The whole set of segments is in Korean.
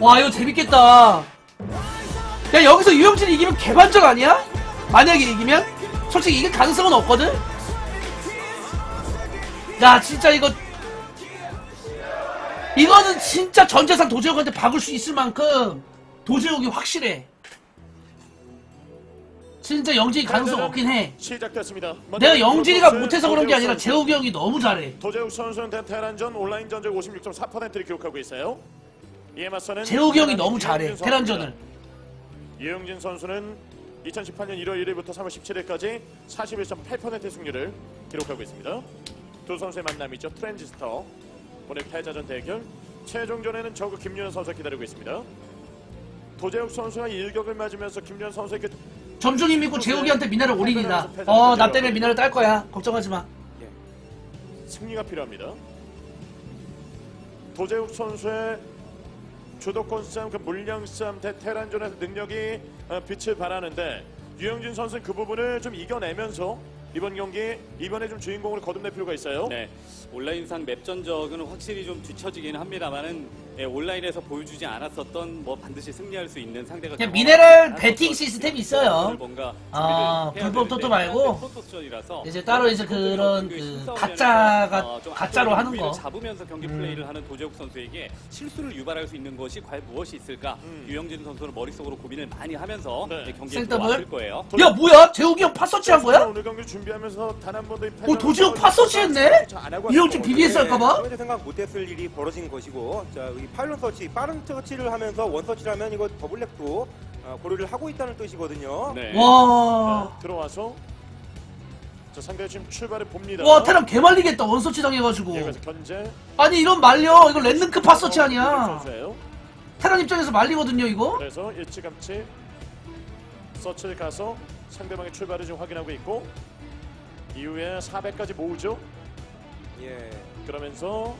와 이거 재밌겠다 야 여기서 유영진이 이기면 개반전 아니야? 만약에 이기면? 솔직히 이길 가능성은 없거든? 야 진짜 이거 이거는 진짜 전재산 도재욱한테 박을 수 있을 만큼 도재욱이 확실해 진짜 영진이 가능성 없긴 해 시작됐습니다. 내가 영진이가 못해서 그런 게 아니라 재욱이 형이 너무 잘해 도재욱 선수는 테란전 온라인 전적 56.4%를 기록하고 있어요. 이에 맞서는 재욱이 형이 너무 잘해. 테란전을 유영진 선수는 2018년 1월 1일부터 3월 17일까지 41.8%의 승률을 기록하고 있습니다. 두 선수의 만남이죠. 트랜지스터. 오늘 패자전 대결. 최종전에는 저그 김유현 선수가 기다리고 있습니다. 도재욱 선수가 일격을 맞으면서 김유현 선수에게 점중이 믿고 재욱이한테 미나를 올인이다. 어 나 때문에 미나를 딸 거야. 걱정하지 마. 승리가 필요합니다. 도재욱 선수의 주도권 싸움, 그 물량 싸움, 대 테란전에서 능력이 어, 빛을 발하는데 유영진 선수는 그 부분을 좀 이겨내면서 이번 경기 이번에 좀 주인공으로 거듭낼 필요가 있어요. 네, 온라인상 맵 전적은 확실히 좀 뒤처지기는 합니다만은 예, 온라인에서 보여주지 않았었던 뭐 반드시 승리할 수 있는 상대가 그냥 미네랄 것 배팅 시스템이 있어요. 뭔가 아, 불법 토토 말고 프로토스전이라서 이제 따로 이제 그런 그 가짜가 어, 좀 가짜로 하는 거. 잡으면서 경기 음. 플레이를 하는 도재욱 선수에게 실수를 유발할 수 있는 것이 과연 무엇이 있을까? 음. 유영진 선수는 머릿속으로 고민을 많이 하면서 네. 네, 경기에? 들어왔을 거예요. 야 뭐야 재욱이 형 팟서치 한 거야? 오늘 경기 준비하면서 단 한 번도 오 도지혁 팟서치 했네? 유영진 BBS 할까봐? 생각 못했을 일이 벌어진 것이고 자 여기 파일럿 서치 빠른 터치를 하면서 원 서치를 하면 이거 더블랙도 아, 고려를 하고 있다는 뜻이거든요. 네. 와. 네, 들어와서 자, 상대 지금 출발을 봅니다. 와 테란 개말리겠다 원서치 당해가지고 여기서 견제 아니 이런 말려 이거 랜드크 팟서치 아니야 선수예요. 테란 입장에서 말리거든요 이거 그래서 일찌감치 서치를 가서 상대방의 출발을 지금 확인하고 있고 이후에 400까지 모으죠. 예. 그러면서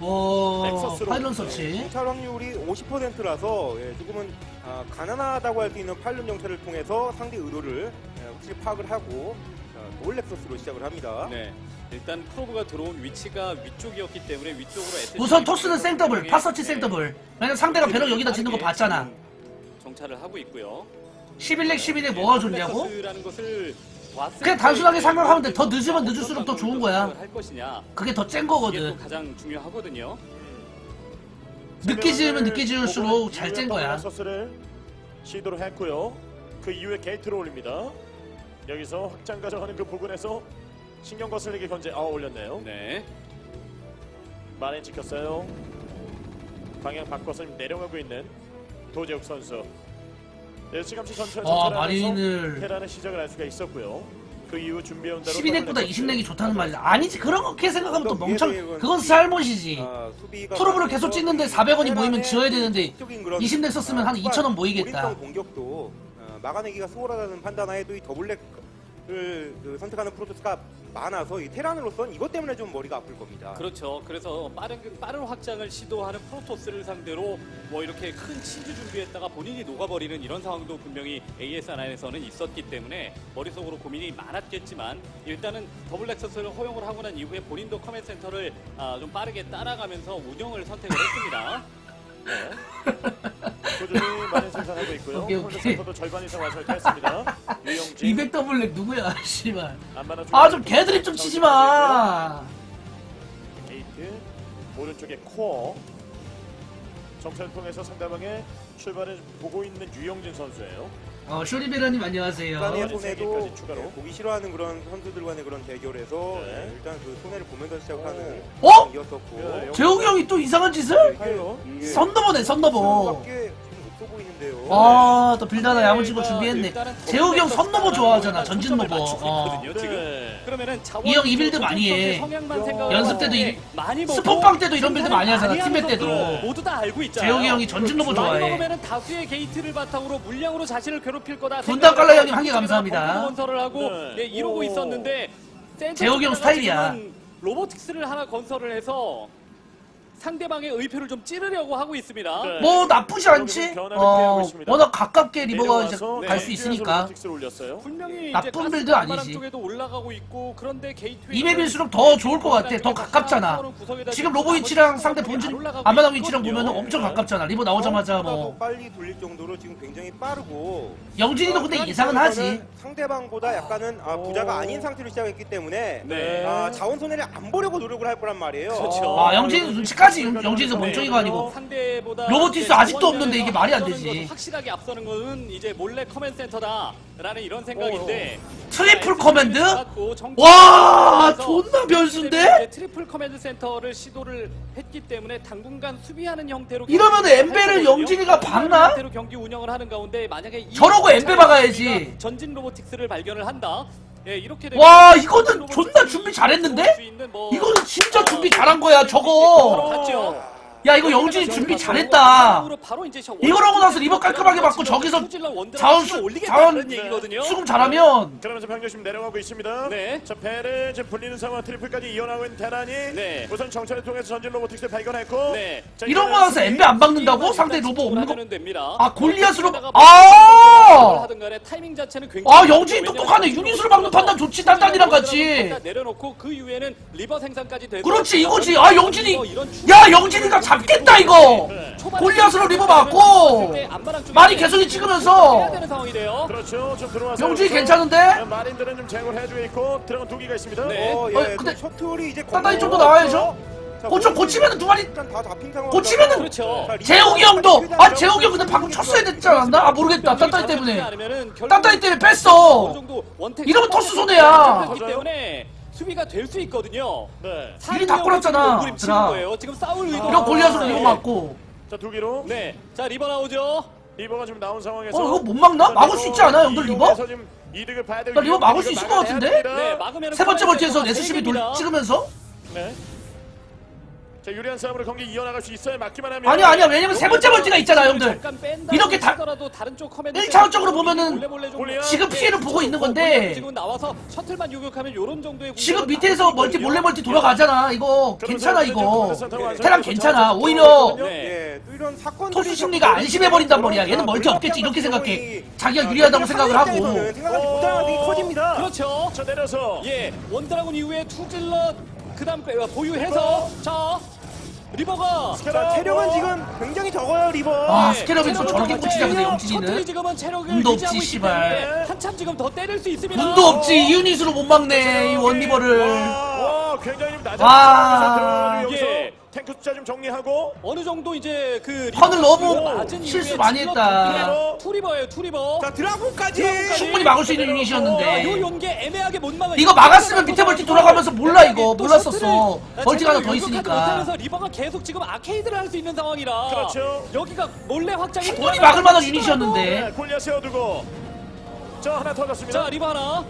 와 넥서스로. 파일런 서치 정찰 확률이 50%라서 예, 조금은 아, 가난하다고 할 수 있는 파일럿 형태를 통해서 상대 의도를 예, 확실히 파악을 하고 자, 올렉서스로 시작을 합니다. 네. 일단 프로브가 들어온 위치가 위쪽이었기 때문에 위쪽으로 SC 우선 토스는 생더블 네. 팟서치 생더블 왜냐면 상대가 배럭 여기다 짓는 거 봤잖아 정찰을 하고 있고요. 11렉 11에 뭐가 좋냐고? 라는 것을 그냥 때 단순하게 생각하면 돼. 더 늦으면 늦을수록 더 좋은 거야. 그게 더또 거거든 가장 중요하거든요. 늦게 지으면 늦게 지을수록 잘짠 거야 서스를 시도를 했고요. 그 이후에 게이트로 올립니다. 여기서 확장 가져가는 그 부분에서 신경 거슬리게 견제 아 올렸네요. 네. 마린 지켰어요. 방향 바꿔서 내려가고 있는 도재욱 선수. 일찌감치 전투에 아, 마린을- 테란의 시작을 할 수가 있었고요. 그 이후 준비해온 대로 12넥보다 20넥이 좋다는 말이야 아니지 그렇게 생각하면 또 멍청 그건 잘못이지 아, 프로브를 계속 찍는데 400원이 모이면 지어야 되는데 적극적인 그런, 20넥 썼으면 한 아, 2,000원 모이겠다. 공격도 어, 막아내기가 수월하다는 판단하에도 이 더블랙을 그 선택하는 프로토스가 많아서 이 테란으로서는 이것 때문에 좀 머리가 아플 겁니다. 그렇죠. 그래서 빠른 빠른 확장을 시도하는 프로토스를 상대로 뭐 이렇게 큰 치즈 준비했다가 본인이 녹아버리는 이런 상황도 분명히 AS 안에서는 있었기 때문에 머릿속으로 고민이 많았겠지만 일단은 더블 렉서스를 허용을 하고 난 이후에 본인도 커맨 센터를 아, 좀 빠르게 따라가면서 운영을 선택을 했습니다. 꾸준히 마린 생산하고 있고요. 오케이, 오케이. 홀드센터도 절반 이상 완성했습니다. 유영진 200 더블렉 누구야 씨발 아 좀 개드립 좀 치지 마 게이트 오른쪽에 코어 정찰을 통해서 상대방의 출발을 보고 있는 유영진 선수예요. 어, 쇼리베라님 안녕하세요. 일단의 어, 손해도 추가로. 네, 보기 싫어하는 그런 선수들 간의 그런 대결에서 네. 네, 일단 그 손해를 보면서 시작하는 어? 이었었고 네, 재욱이 형이 또 이상한 짓을? 이게 선더보네, 선더보. 보이는데요. 아, 또 빌다나 야무지고 그러니까 준비했네. 일단은 재욱이 형 선더보 좋아하잖아, 전진 노보. 맞추고 어. 네. 그러면은 이 형 이 빌드 많이 해. 연습 때도 이- 많이 먹고 스포빵 때도 이런 빌드 많이 하잖아, 하는 때도. 모두 다 알고 있잖아요. 재욱이 형이 전진 노보 많이 좋아해. 먹으면은 다수의 게이트를 바탕으로 물량으로 자신을 괴롭힐 거다. 분당 깔라 형님 한개 생각을 감사합니다. 건설을 하고 네. 예, 이러고 오. 있었는데 재욱이 형 스타일이야. 로보틱스를 하나 건설을 해서 상대방의 의표를 좀 찌르려고 하고 있습니다. 네. 뭐 나쁘지 않지? 어. 워낙 가깝게 리버가 이제 내려와서 갈수 네, 있으니까. 분명히 나쁜 빌드 아니지. 쪽에도 올라가고 있고 그런데 게이트웨이 이 맵일수록 더 좋을 것 같아. 더 가깝잖아. 지금 로보 위치랑 상대 본진 아마당 위치랑 보면 엄청 가깝잖아. 리버 나오자마자 뭐더 빨리 돌릴 정도로 지금 굉장히 빠르고 영진이도 근데 어, 예상은 프란스 하지. 상대방보다 약간은 아, 부자가 아닌 상태로 시작했기 때문에 네. 아, 자원 손해를 안 보려고 노력을 할 거란 말이에요. 그렇죠. 아 영진이 눈치까지 영진이도 멍청이가 아니고 상대보다 로보티스 아직도 없는데 이게 말이 안 되지. 확실하게 앞서는 것은 이제 몰래 커맨 센터다라는 이런 생각인데 트리플 커맨드? 정찰 와 존나 변수인데? 트리플 커맨드 센터를 시도를 했기 때문에 당분간 수비하는 형태로 이러면 엠베를. 영진이가 박나? 형태로 경기 운영을 하는 가운데 만약에 이 저러고 엠베 박아야지. 전진 로보틱스를 발견을 한다. 예, 이렇게 되면 와, 이거는 존나 준비 잘했는데? 뭐 이거는 진짜 준비 잘한 거야 저거. 봤죠? 야 이거 영진이 준비 잘했다. 이거라고 나서 리버 깔끔하게 받고 저기서 자원 수- 자원 얘기거든요. 수금 잘하면 그러면서 병력심 내려가고 있습니다. 네. 자, 배를 지금 불리는 상황 트리플까지 이어나고 있는 테란이 네. 우선 정찰을 통해서 전진 로보틱스를 발견했고 네. 자, 이런 거 나서 엠베 안 박는다고? 상대 로보 없는 거? 아, 골리앗으로- 아! 아, 영진이 똑똑하네. 유닛으로 막는 판단 좋지, 딴딴이랑 같이. 일단 내려놓고 그 이후에는 리버 생산까지 그렇지 이거지. 아 영진이 이런 주- 야 영진이가 잡겠다 이거. 골리앗으로 리버 쪽에 많이 개선이 찍으면서 돼요. 그렇죠. 여기서 괜찮은데? 마린들은 좀 제거를 해주고 있고 드래곤 두 개가 있습니다. 네. 어, 예, 어, 또 근데 셔틀이 이제 좀더 나와야죠. 자, 고쳐 고치면은 두 마리. 고치면은 그렇죠. 재욱이 형도 아 재욱이 형 근데 방금 쳤어야 됐지 않았나? 아 모르겠다. 딴딴이 때문에. 딴딴이 때문에 뺐어. 이러면 토스 손해야. 수비가 될 수 있거든요. 네. 미리 다 꼬랐잖아, 그림 치는 얘들아. 거예요. 지금 싸울 의도. 이런 골리앗으로 리버 맞고. 자, 두 개로 네. 자 리버 나오죠. 리버가 지금 나온 상황에서 어, 이거 못 막나? 막을 수 있지 않아요, 형들 리버? 이용해서 지금 이득을 봐야 되고 나 리버 막을 수 있을 것 같은데? 네, 막으면 세 번째 멀티에서 SCB 돌 니다 찍으면서 네. 자, 유리한 싸움으로 경기 이어나갈 수 있어요. 막기만 하면 아니야 아니야 왜냐면 세 번째 멀티가 있잖아 형들. 이렇게 다- 다른 쪽 커맨드 일차원적으로 보면은 몰래. 지금 피해를 보고 있는 건데 지금 나와서 셔틀만 요격하면 요런 정도의 지금 공격은 밑에서 다 멀티. 몰래 멀티 돌아가잖아 이거 괜찮아 이거 테란 괜찮아 네. 오히려 네. 예, 또 이런 사건 토스 심리가 안심해버린단 말이야 얘는 멀티 없겠지 이렇게 생각해 자기가 유리하다고 생각을 하고 생각하지 못하는 게 커집니다. 그렇죠. 자, 내려서 예, 원드라군 이후에 투질러 그다음 빼- 보유해서 자 리버가 자, 체력은 지금 굉장히 적어요, 리버. 아 예, 스캐럽이 또 저렇게 꽂히냐 근데 영진이는 지금은 체력을 운도 유지하고 없지, 있기 씨발. 때문에 한참 지금 더 때릴 수 있습니다. 운도 없지 이 유닛으로 못 막네 이 원리버를 와, 굉장히 좀 낮은 와. 여기서 예. 탱크 숫자 좀 정리하고 어느 정도 이제 그 턴을 너무 실수 많이 했다. 투리버, 투리버예요, 투리버. 자, 드라곤까지. 충분히 막을 수 있는 아, 요 유닛이었는데 연계 애매하게 못 막아. 이거 막았으면 밑에 멀티 돌아가면서 몰라, 이거. 또 몰랐었어. 하나 제대로 더 있으니까. 리버가 계속 지금 아케이드를 할 수 있는 상황이라. 그렇죠. 여기가 몰래 확장이 충분히 막을 만한 유닛이었는데 네, 골리앗 세워두고 자, 하나 터졌습니다. 자 리버 하나.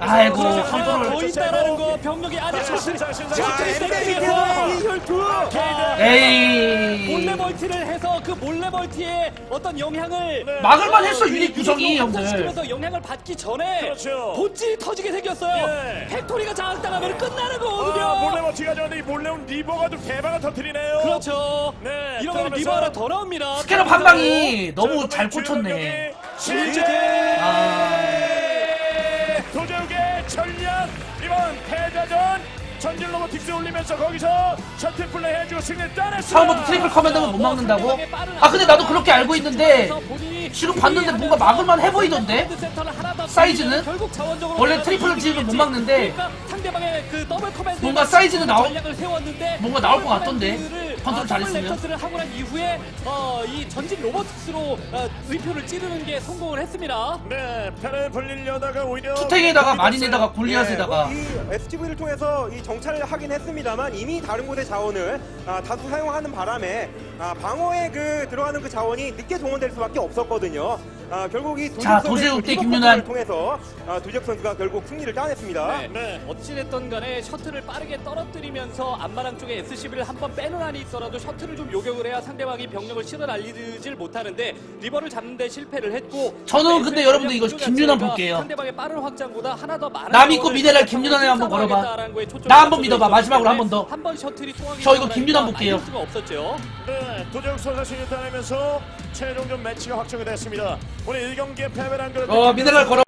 아이고, 컨트롤. 더 있다라는 거 병력이 아직 신상, 자. 이 혈투. 에이 몰래 멀티를 해서 그 몰래 멀티의 어떤 영향을 네. 막을만 했어 그 유닛 구성이 형들 영향을 받기 전에 그렇죠. 본질이 터지게 생겼어요. 예. 팩토리가 장악당하면 끝나는 거거든요. 아, 몰래 좋은데 이 몰래 온 리버가 좀 대박을 터뜨리네요. 그렇죠. 네, 이러면 리버 하나 더 나옵니다. 스캐럽 한 방이 너무 자, 잘 꽂혔네 시제 도 패자전 전진 로보틱스 올리면서 거기서 셔틀 플레이 해주고 승리를 따냈어요. 처음부터 트리플 커맨드면 못 막는다고? 아 근데 나도 그렇게 알고 있는데 지금 봤는데 뭔가 막을만 해 보이던데? 사이즈는? 원래 트리플을 지으면 못 막는데 상대방의 그 뭔가 사이즈는 나오- 뭔가 나올 것 같던데? 컨트롤 아. 더블 렉서스를 하고 난 이후에 어, 이 전진 로보틱스로 어, 의표를 찌르는 게 성공을 했습니다. 네, 편을 불리려다가 오히려 투탱에다가 마린에다가 갔어요. 골리앗에다가 이 SGV를 통해서 이 정찰을 하긴 했습니다만 이미 다른 곳의 자원을 아, 다수 사용하는 바람에 아, 방어에 그 들어가는 그 자원이 늦게 동원될 수밖에 없었거든요. 아, 결국 이 자, 도재욱 그대 김윤환. 통해서 아, 도지혁 선수가 결국 승리를 따냈습니다. 네. 네. 어찌됐던 간에 셔틀을 빠르게 떨어뜨리면서 안마랑 쪽에 SCB를 한번 한이 있었 있어서라도 셔틀을 좀 요격을 해야 상대방이 병력을 실어 날리질 못하는데 리버를 잡는데 실패를 했고 저는 근데 여러분들 이거 김윤환 볼게요. 상대방의 빠른 확장보다 하나 더 많은 남 자원을 미네랄 김윤환에 한번 걸어봐. 나 한번 믿어봐. 마지막으로 때문에 한번 더. 한 번 셔틀이 통하기 저 이거 김윤환 볼게요. 수가 없었죠. 네, 도적 선수 신을 따내면서 최종전 매치가 확정이 됐습니다. 오늘 1경기에 패배를 한 그룹 어 미네랄 걸어